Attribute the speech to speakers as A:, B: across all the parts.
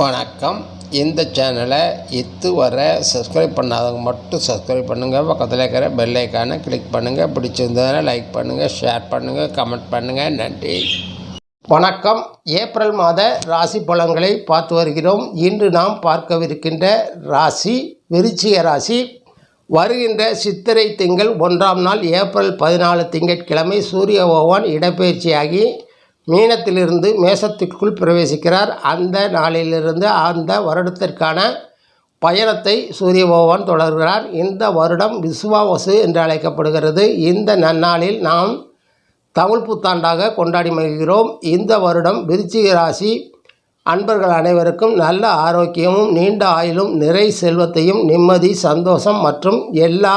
A: வணக்கம். இந்த சேனலை இதுவரை சப்ஸ்கிரைப் பண்ணாதவங்க மட்டும் சப்ஸ்கிரைப் பண்ணுங்கள் பக்கத்தில் இருக்கிற பெல் ஐக்கானை கிளிக் பண்ணுங்கள் பிடிச்சிருந்ததுன்னா லைக் பண்ணுங்கள் ஷேர் பண்ணுங்கள் கமெண்ட் பண்ணுங்கள் நன்றி. வணக்கம். ஏப்ரல் மாத ராசி பலன்களை பார்த்து வருகிறோம். இன்று நாம் பார்க்கவிருக்கின்ற ராசி விருச்சிக ராசி. வருகின்ற சித்திரை திங்கள் ஒன்றாம் நாள் ஏப்ரல் பதினாலு திங்கட்கிழமை சூரிய பகவான் இடப்பெயர்ச்சியாகி மீனத்திலிருந்து மேசத்திற்குள் பிரவேசிக்கிறார். அந்த நாளிலிருந்து அந்த வருடத்திற்கான பயணத்தை சூரிய பகவான் தொடர்கிறார். இந்த வருடம் விசுவாவசு என்று அழைக்கப்படுகிறது. இந்த நன்னாளில் நாம் தமிழ் புத்தாண்டாக கொண்டாடி மகிழ்கிறோம். இந்த வருடம் விருச்சிக ராசி அன்பர்கள் அனைவருக்கும் நல்ல ஆரோக்கியமும் நீண்ட ஆயுளும் நிறை செல்வத்தையும் நிம்மதி சந்தோஷம் மற்றும் எல்லா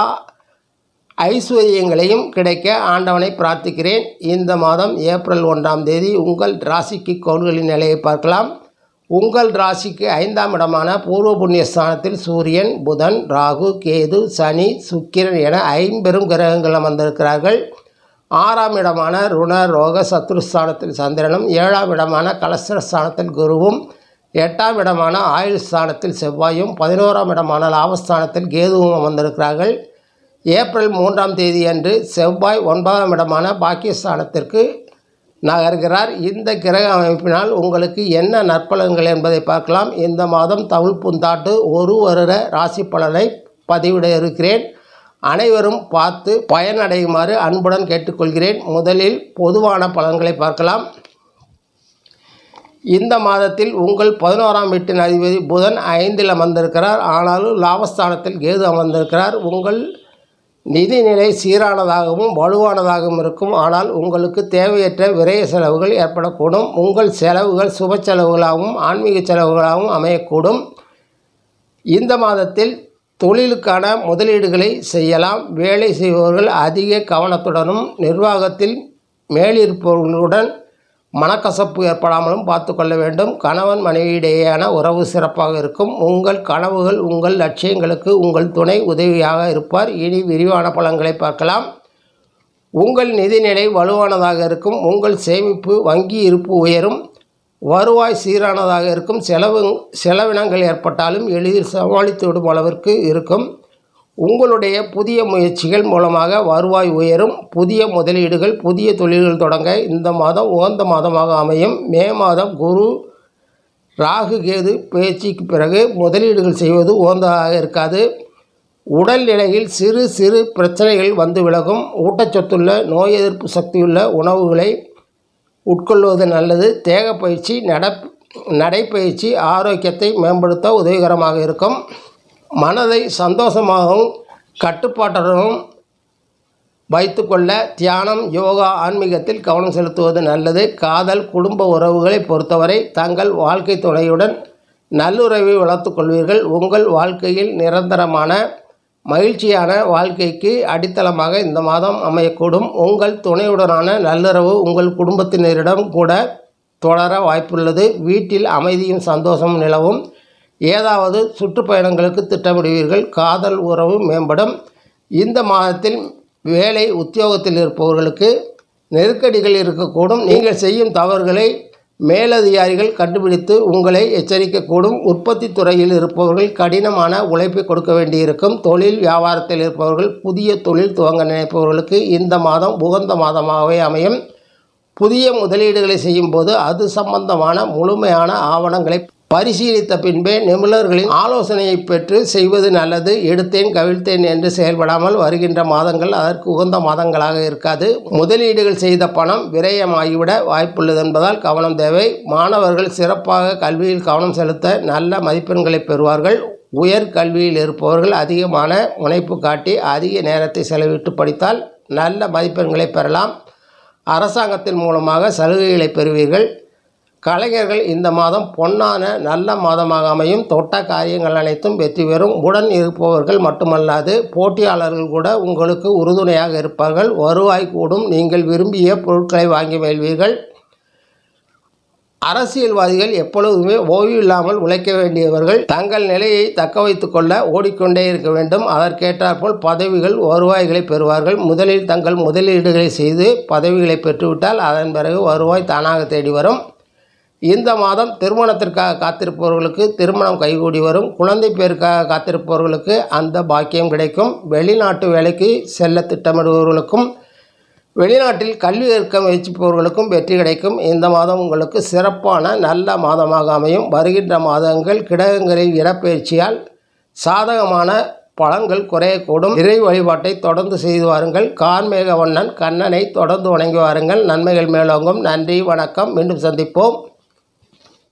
A: ஐஸ்வர்யங்களையும் கிடைக்க ஆண்டவனை பிரார்த்திக்கிறேன். இந்த மாதம் ஏப்ரல் ஒன்றாம் தேதி உங்கள் ராசிக்கு கோள்களின் நிலையை பார்க்கலாம். உங்கள் ராசிக்கு ஐந்தாம் இடமான பூர்வ புண்ணிய ஸ்தானத்தில் சூரியன் புதன் ராகு கேது சனி சுக்கிரன் என ஐம்பெரும் கிரகங்கள் அமர்ந்திருக்கிறார்கள். ஆறாம் இடமான ருண ரோக சத்ருஸ்தானத்தில் சந்திரனும் ஏழாம் இடமான கலஸ்திரஸ்தானத்தில் குருவும் எட்டாம் இடமான ஆயுள் ஸ்தானத்தில் செவ்வாயும் பதினோராம் இடமான லாபஸ்தானத்தில் கேதுவும் அமர்ந்திருக்கிறார்கள். ஏப்ரல் மூன்றாம் தேதியன்று செவ்வாய் ஒன்பதாம் இடமான பாகிஸ்தானத்திற்கு நகர்கிறார். இந்த கிரக அமைப்பினால் உங்களுக்கு என்ன நற்பலன்கள் என்பதை பார்க்கலாம். இந்த மாதம் தமிழ் புந்தாட்டு ஒரு வருட ராசி பலனை பதிவிட இருக்கிறேன் அனைவரும் பார்த்து பயனடையுமாறு அன்புடன் கேட்டுக்கொள்கிறேன். முதலில் பொதுவான பலன்களை பார்க்கலாம். இந்த மாதத்தில் உங்கள் பதினோராம் வீட்டின் அதிபதி புதன் ஐந்தில் அமர்ந்திருக்கிறார். ஆனாலும் லாபஸ்தானத்தில் கேது அமர்ந்திருக்கிறார். உங்கள் நிதிநிலை சீரானதாகவும் வலுவானதாகவும் இருக்கும். ஆனால் உங்களுக்கு தேவையற்ற விரய செலவுகள் ஏற்படக்கூடும். உங்கள் செலவுகள் சுப செலவுகளாகவும் ஆன்மீக செலவுகளாகவும் அமையக்கூடும். இந்த மாதத்தில் தொழிலுக்கான முதலீடுகளை செய்யலாம். வேலை செய்பவர்கள் அதிக கவனத்துடனும் நிர்வாகத்தில் மேலிருப்பவர்களுடன் மனக்கசப்பு ஏற்படாமலும் பார்த்து கொள்ள வேண்டும். கணவன் மனைவியிடையேயான உறவு சிறப்பாக இருக்கும். உங்கள் கனவுகள் உங்கள் லட்சியங்களுக்கு உங்கள் துணை உதவியாக இருப்பார். இனி விரிவான பலன்களை பார்க்கலாம். உங்கள் நிதிநிலை வலுவானதாக இருக்கும். உங்கள் சேமிப்பு வங்கி இருப்பு உயரும். வருவாய் சீரானதாக இருக்கும். செலவு செலவினங்கள் ஏற்பட்டாலும் எளிதில் சமாளித்து விடும் அளவிற்கு இருக்கும். உங்களுடைய புதிய முயற்சிகள் மூலமாக வருவாய் உயரும். புதிய முதலீடுகள் புதிய தொழில்கள் தொடங்க இந்த மாதம் உகந்த மாதமாக அமையும். மே மாதம் குரு ராகு கேது பயிற்சிக்கு பிறகு முதலீடுகள் செய்வது உகந்ததாக இருக்காது. உடல் நிலையில் சிறு சிறு பிரச்சனைகள் வந்து விலகும். ஊட்டச்சத்துள்ள நோய் எதிர்ப்பு சக்தியுள்ள உணவுகளை உட்கொள்வது நல்லது. தேக பயிற்சி நட நடைப்பயிற்சி ஆரோக்கியத்தை மேம்படுத்த உதவிகரமாக இருக்கும். மனதை சந்தோஷமாகவும் கட்டுப்பாட்டுடனும் வைத்துக்கொள்ள தியானம் யோகா ஆன்மீகத்தில் கவனம் செலுத்துவது நல்லது. காதல் குடும்ப உறவுகளை பொறுத்தவரை தங்கள் வாழ்க்கை துணையுடன் நல்லுறவை வளர்த்துக்கொள்வீர்கள் உங்கள் வாழ்க்கையில் நிரந்தரமான மகிழ்ச்சியான வாழ்க்கைக்கு அடித்தளமாக இந்த மாதம் அமையக்கூடும். உங்கள் துணையுடனான நல்லுறவு உங்கள் குடும்பத்தினரிடம் கூட தொடர வாய்ப்புள்ளது. வீட்டில் அமைதியும் சந்தோஷமும் நிலவும். ஏதாவது சுற்றுப்பயணங்களுக்கு திட்டமிடுவீர்கள். காதல் உறவு மேம்படும். இந்த மாதத்தில் வேலை உத்தியோகத்தில் இருப்பவர்களுக்கு நெருக்கடிகள் இருக்கக்கூடும். நீங்கள் செய்யும் தவறுகளை மேலதிகாரிகள் கண்டுபிடித்து உங்களை எச்சரிக்கக்கூடும். உற்பத்தி துறையில் இருப்பவர்கள் கடினமான உழைப்பை கொடுக்க வேண்டியிருக்கும். தொழில் வியாபாரத்தில் இருப்பவர்கள் புதிய தொழில் துவங்க நினைப்பவர்களுக்கு இந்த மாதம் உகந்த மாதமாகவே அமையும். புதிய முதலீடுகளை செய்யும்போது அது சம்பந்தமான முழுமையான ஆவணங்களை பரிசீலித்த பின்பே நிபுணர்களின் ஆலோசனையை பெற்று செய்வது நல்லது. எடுத்தேன் கவிழ்த்தேன் என்று செயல்படாமல் வருகின்ற மாதங்கள் அதற்கு உகந்த மாதங்களாக இருக்காது. முதலீடுகள் செய்த பணம் விரயமாகிவிட வாய்ப்புள்ளது என்பதால் கவனம் தேவை. மாணவர்கள் சிறப்பாக கல்வியில் கவனம் செலுத்த நல்ல மதிப்பெண்களை பெறுவார்கள். உயர் கல்வியில் இருப்பவர்கள் அதிகமான முனைப்பு காட்டி அதிக நேரத்தை செலவிட்டு படித்தால் நல்ல மதிப்பெண்களை பெறலாம். அரசாங்கத்தின் மூலமாக சலுகைகளை பெறுவீர்கள். கலைஞர்கள் இந்த மாதம் பொன்னான நல்ல மாதமாக அமையும் தொட்ட காரியங்கள் அனைத்தும் வெற்றி பெறும். உடன் இருப்பவர்கள் மட்டுமல்லாது போட்டியாளர்கள் கூட உங்களுக்கு உறுதுணையாக இருப்பார்கள். வருவாய் கூடும். நீங்கள் விரும்பிய பொருட்களை வாங்கி மகிழ்வீர்கள். அரசியல்வாதிகள் எப்பொழுதுமே ஓய்வு இல்லாமல் உழைக்க வேண்டியவர்கள். தங்கள் நிலையை தக்க வைத்துக்கொள்ள ஓடிக்கொண்டே இருக்க வேண்டும். அதற்கேற்றாற்போல் பதவிகள் வருவாய்களை பெறுவார்கள். முதலில் தங்கள் முதலீடுகளை செய்து பதவிகளை பெற்றுவிட்டால் அதன் பிறகு வருவாய் தானாக தேடி வரும். இந்த மாதம் திருமணத்திற்காக காத்திருப்பவர்களுக்கு திருமணம் கைகூடி வரும். குழந்தை பேருக்காக காத்திருப்பவர்களுக்கு அந்த பாக்கியம் கிடைக்கும். வெளிநாட்டு வேலைக்கு செல்ல திட்டமிடுபவர்களுக்கும் வெளிநாட்டில் கல்வி கற்க முயற்சிப்பவர்களுக்கும் வெற்றி கிடைக்கும். இந்த மாதம் உங்களுக்கு சிறப்பான நல்ல மாதமாக அமையும். வருகின்ற மாதங்கள் கிடகங்களில் இடப்பெயர்ச்சியால் சாதகமான பழங்கள் குறையக்கூடும். இறை வழிபாட்டை தொடர்ந்து செய்து வாருங்கள். கார்மேக வண்ணன் கண்ணனை தொடர்ந்து வணங்கி வாருங்கள். நன்மைகள் மேலோங்கும். நன்றி வணக்கம். மீண்டும் சந்திப்போம்.